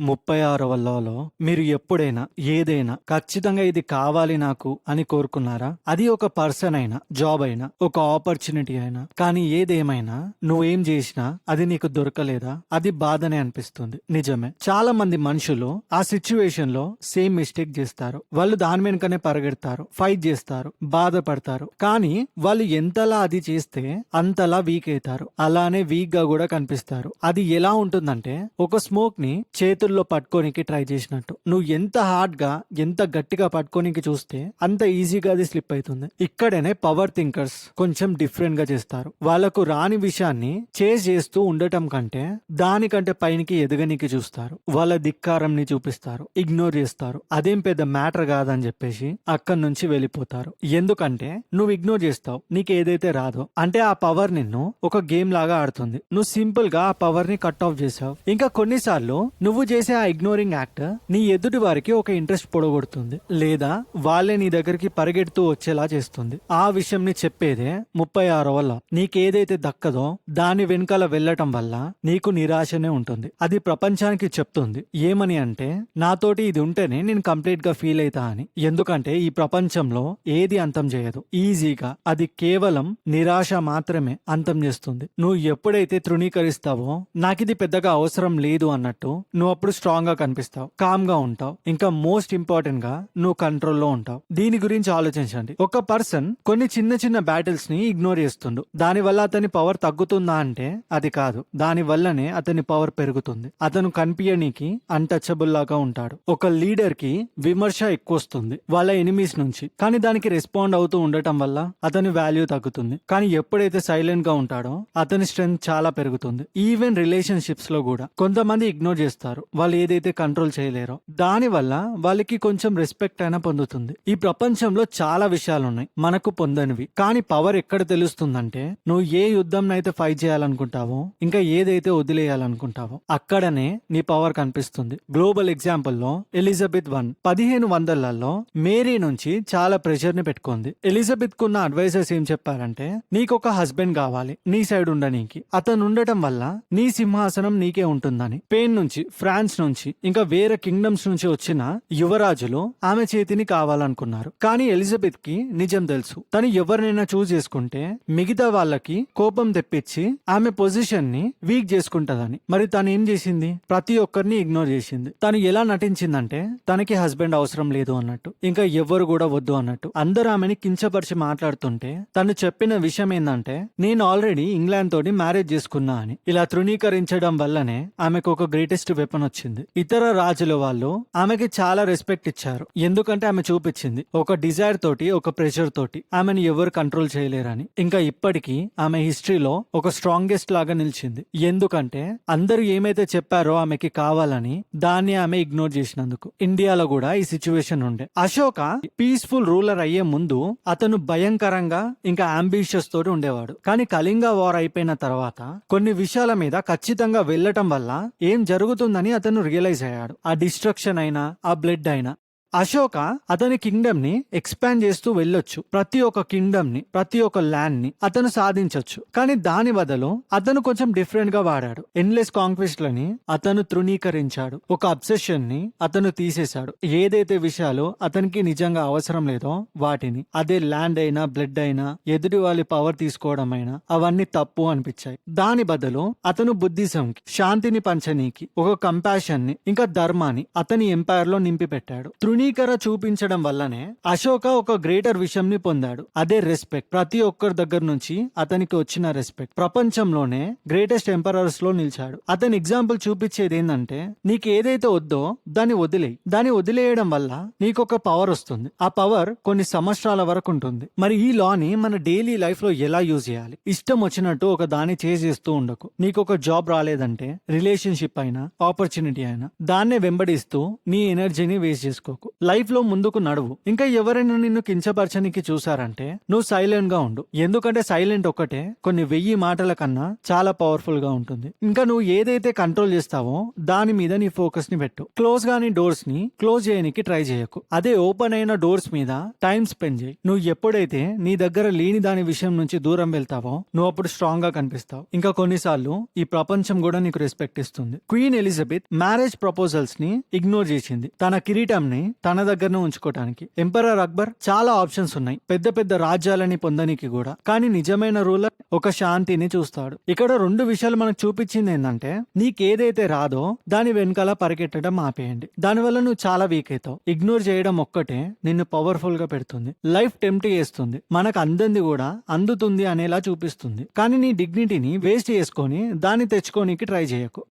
ముప్పై ఆరవ లోలో మీరు ఎప్పుడైనా ఏదైనా ఖచ్చితంగా ఇది కావాలి నాకు అని కోరుకున్నారా? అది ఒక పర్సన్ అయినా జాబ్ అయినా ఒక ఆపర్చునిటీ అయినా కానీ ఏదేమైనా నువ్వేం చేసినా అది నీకు దొరకలేదా? అది బాధనే అనిపిస్తుంది. నిజమే. చాలా మంది మనుషులు ఆ సిచ్యువేషన్లో సేమ్ మిస్టేక్ చేస్తారు. వాళ్ళు దాని వెనుకనే పరిగెడతారు ఫైట్ చేస్తారు బాధపడతారు. కానీ వాళ్ళు ఎంతలా అది చేస్తే అంతలా వీక్ అవుతారు. అలానే వీక్గా కూడా కనిపిస్తారు. అది ఎలా ఉంటుందంటే ఒక స్మోక్ని చేతుల్లో పట్టుకోనికి ట్రై చేసినట్టు. నువ్వు ఎంత హార్డ్గా ఎంత గట్టిగా పట్టుకోనికి చూస్తే అంత ఈజీగా అది స్లిప్ అవుతుంది ఇక్కడనే పవర్ థింకర్స్ కొంచెం డిఫరెంట్గా చేస్తారు. వాళ్ళకు రాని విషయాన్ని చేజ్ చేస్తూ ఉండటం కంటే దానికంటే పైనికి ఎదగనికి చూస్తారు. వాళ్ళ ధిక్కారంని చూపిస్తారు. ఇగ్నోర్ చేస్తారు. అదేం పెద్ద మ్యాటర్ కాదని చెప్పేసి అక్కడి నుంచి వెళ్ళిపోతారు. ఎందుకంటే నువ్వు ఇగ్నోర్ చేస్తావు. నీకు ఏదైతే రాదో. అంటే ఆ పవర్ నిన్ను ఒక గేమ్ లాగా ఆడుతుంది. నువ్వు సింపుల్గా ఆ పవర్ని కట్ ఆఫ్ చేసావు. ఇంకా కొన్నిసార్లు నువ్వు చేసే ఆ ఇగ్నోరింగ్ యాక్ట్ నీ ఎదుటి వారికి ఒక ఇంట్రెస్ట్ పొడగొడుతుంది. లేదా వాళ్ళే నీ దగ్గరికి పరిగెడుతూ వచ్చేలా చేస్తుంది. ఆ విషయం ని చెప్పేదే ముప్పై ఆరో వల్ల నీకేదైతే దక్కదో దాని వెనుకల వెళ్ళటం వల్ల నీకు నిరాశనే ఉంటుంది. అది ప్రపంచానికి చెప్తుంది. ఏమని అంటే నాతోటి ఇది ఉంటేనే నేను కంప్లీట్గా ఫీల్ అవుతా అని. ఎందుకంటే ఈ ప్రపంచంలో ఏది అంతం చేయదు. ఈజీగా అది కేవలం నిరాశ మాత్రమే అంతం చేస్తుంది. నువ్వు ఎప్పుడైతే తృణీకరిస్తావో నాకిది పెద్దగా అవసరం లేదు అన్నట్టు నువ్వు ఎప్పుడు స్ట్రాంగ్గా కనిపిస్తావు కామ్గా ఉంటావు ఇంకా మోస్ట్ ఇంపార్టెంట్గా నువ్వు కంట్రోల్లో ఉంటావు. దీని గురించి ఆలోచించండి. ఒక పర్సన్ కొన్ని చిన్న చిన్న బ్యాటిల్స్ని ఇగ్నోర్ చేస్తుండు. దాని వల్ల అతని పవర్ తగ్గుతుందా అంటే అది కాదు. దాని వల్లనే అతని పవర్ పెరుగుతుంది. అతను కనిపించనీకి అన్టచబుల్ లాగా ఉంటాడు. ఒక లీడర్కి విమర్శ ఎక్కువ వస్తుంది వాళ్ళ ఎనిమీస్ నుంచి. కానీ దానికి రెస్పాండ్ అవుతూ ఉండటం వల్ల అతని వాల్యూ తగ్గుతుంది. కానీ ఎప్పుడైతే సైలెంట్గా ఉంటాడో అతని స్ట్రెంగ్త్ చాలా పెరుగుతుంది. ఈవెన్ రిలేషన్షిప్స్లో కూడా కొంతమంది ఇగ్నోర్ చేస్తారు. వాళ్ళు ఏదైతే కంట్రోల్ చేయలేరో దానివల్ల వాళ్ళకి కొంచెం రెస్పెక్ట్ అయినా పొందుతుంది. ఈ ప్రపంచంలో చాలా విషయాలు ఉన్నాయి మనకు పొందనివి. కానీ పవర్ ఎక్కడ తెలుస్తుందంటే నువ్వు ఏ యుద్ధం అయితే ఫైట్ చేయాలనుకుంటావో ఇంకా ఏదైతే వదిలేయాలనుకుంటావో అక్కడనే నీ పవర్ కనిపిస్తుంది. గ్లోబల్ ఎగ్జాంపుల్లో ఎలిజబెత్ వన్ పదిహేను వందలలో మేరీ నుంచి చాలా ప్రెషర్ని పెట్టుకుంది. ఎలిజబెత్ కున్న అడ్వైజర్స్ ఏం చెప్పారంటే నీకు ఒక హస్బెండ్ కావాలి నీ సైడ్ ఉండనీకి అతను ఉండటం వల్ల నీ సింహాసనం నీకే ఉంటుందని. పెయిన్ నుంచి ఫ్రాన్స్ నుంచి ఇంకా వేరే కింగ్డమ్స్ నుంచి వచ్చిన యువరాజులు ఆమె చేతిని కావాలనుకున్నారు. కానీ ఎలిజబెత్కి నిజం తెలుసు. తను ఎవరినైనా చూస్ చేసుకుంటే మిగతా వాళ్ళకి కోపం తెప్పించి ఆమె పొజిషన్ని వీక్ చేసుకుంటదని. మరి తను ఏం చేసింది? ప్రతి ఒక్కరిని ఇగ్నోర్ చేసింది. తను ఎలా నటించిందంటే తనకి హస్బెండ్ అవసరం లేదు అన్నట్టు. ఇంకా ఎవ్వరు కూడా వద్దు అన్నట్టు. అందరూ ఆమెని కించపరిచి మాట్లాడుతుంటే తను చెప్పిన విషయం ఏంటంటే నేను ఆల్రెడీ ఇంగ్లాండ్ తోటి మ్యారేజ్ చేసుకున్నా అని. ఇలా తృణీకరించడం వల్లనే ఆమెకు ఒక గ్రేటెస్ట్ వెపన్ వచ్చింది. ఇతర రాజుల వాళ్ళు ఆమెకి చాలా రెస్పెక్ట్ ఇచ్చారు. ఎందుకంటే ఆమె చూపించింది. ఒక డిజైర్ తోటి ఒక ప్రెషర్ తోటి ఆమెను ఎవరు కంట్రోల్ చేయలేరని. ఇంకా ఇప్పటికీ ఆమె హిస్టరీలో ఒక స్ట్రాంగెస్ట్ లాగా నిలిచింది. ఎందుకంటే అందరూ ఏమైతే చెప్పారో ఆమెకి కావాలని దాన్ని ఆమె ఇగ్నోర్ చేసినందుకు. ఇండియాలో కూడా ఈ సిచ్యువేషన్ ఉండే. అశోక పీస్ఫుల్ రూలర్ అయ్యే ముందు అతను భయంకరంగా ఇంకా అంబిషియస్ తోటి ఉండేవాడు. కానీ కళింగ వార్ అయిపోయిన తర్వాత కొన్ని విషయాల మీద ఖచ్చితంగా వెళ్ళటం వల్ల ఏం జరుగుతుందని అతను రియలైజ్ అయ్యాడు. ఆ డిస్ట్రక్షన్ అయినా ఆ బ్లడ్ అయినా. అశోక అతని కింగ్డమ్ని ఎక్స్పాండ్ చేస్తూ వెళ్ళొచ్చు. ప్రతి ఒక్క కింగ్డమ్ని ప్రతి ఒక్క ల్యాండ్ని అతను సాధించవచ్చు కానీ దాని బదులు అతను కొంచెం డిఫరెంట్గా వాడాడు. ఎన్లెస్ కాంక్వెస్ట్ లని అతను తృణీకరించాడు. ఒక అబ్సెషన్ని అతను తీసేశాడు. ఏదైతే విషయాలు అతనికి నిజంగా అవసరం లేదో వాటిని అదే ల్యాండ్ అయినా బ్లడ్ అయినా ఎదుటి వాళ్ళ పవర్ తీసుకోవడం అయినా అవన్నీ తప్పు అనిపించాయి. దాని బదులు అతను బుద్ధిజంకి శాంతిని పంచనీకి ఒక కంపాషన్ని ఇంకా ధర్మాన్ని అతని ఎంపైర్లో నింపి పెట్టాడు తృణీకర చూపించడం వల్లనే అశోక ఒక గ్రేటర్ విషయం ని పొందాడు. అదే రెస్పెక్ట్ ప్రతి ఒక్కరి దగ్గర నుంచి అతనికి వచ్చిన రెస్పెక్ట్ ప్రపంచంలోనే గ్రేటెస్ట్ ఎంపరర్స్లో నిలిచాడు. అతని ఎగ్జాంపుల్ చూపించేది ఏంటంటే నీకు ఏదైతే వద్దో దాన్ని వదిలేయి. దాన్ని వదిలేయడం వల్ల నీకు ఒక పవర్ వస్తుంది. ఆ పవర్ కొన్ని సంవత్సరాల వరకు ఉంటుంది. మరి ఈ లాని మన డైలీ లైఫ్లో ఎలా యూజ్ చేయాలి? ఇష్టం వచ్చినట్టు ఒక దాన్ని చేసేస్తూ ఉండకు. నీకు ఒక జాబ్ రాలేదంటే రిలేషన్షిప్ అయినా ఆపర్చునిటీ అయినా దాన్నే వెంబడిస్తూ నీ ఎనర్జీని వేస్ట్ చేసుకోకు. లైఫ్లో ముందుకు నడువు. ఇంకా ఎవరైనా నిన్ను కించపరచనికి చూసారంటే నువ్వు సైలెంట్గా ఉండు. ఎందుకంటే సైలెంట్ ఒక్కటే కొన్ని వెయ్యి మాటల కన్నా చాలా పవర్ఫుల్గా ఉంటుంది. ఇంకా నువ్వు ఏదైతే కంట్రోల్ చేస్తావో దాని మీద నీ ఫోకస్ని పెట్టు. క్లోజ్ గాని డోర్స్ని క్లోజ్ చేయడానికి ట్రై చేయకు. అదే ఓపెన్ అయిన డోర్స్ మీద టైం స్పెండ్ చేయి. నువ్వు ఎప్పుడైతే నీ దగ్గర లేని దాని విషయం నుంచి దూరం వెళ్తావో నువ్వు అప్పుడు స్ట్రాంగ్గా కనిపిస్తావు. ఇంకా కొన్నిసార్లు ఈ ప్రపంచం కూడా నీకు రెస్పెక్ట్ ఇస్తుంది. క్వీన్ ఎలిజబెత్ మ్యారేజ్ ప్రపోజల్స్ని ఇగ్నోర్ చేసింది. తన కిరీటం ని తన దగ్గరనే ఉంచుకోవటానికి ఎంపరర్ అక్బర్ చాలా ఆప్షన్స్ ఉన్నాయి. పెద్ద పెద్ద రాజ్యాలని పొందనికి కూడా. కానీ నిజమైన రూలర్ ఒక శాంతిని చూస్తాడు. ఇక్కడ రెండు విషయాలు మనకు చూపించింది ఏంటంటే నీకేదైతే రాదో దాని వెనకాల పరిగెట్టడం ఆపేయండి. దానివల్ల నువ్వు చాలా వీక్ అవుతావు. ఇగ్నోర్ చేయడం ఒక్కటే నిన్ను పవర్ఫుల్గా పెడుతుంది. లైఫ్ టెంప్ట్ చేస్తుంది. మనకు అందంది కూడా అందుతుంది అనేలా చూపిస్తుంది. కానీ నీ డిగ్నిటీని వేస్ట్ చేసుకొని దాన్ని తెచ్చుకోనికి ట్రై చేయకు.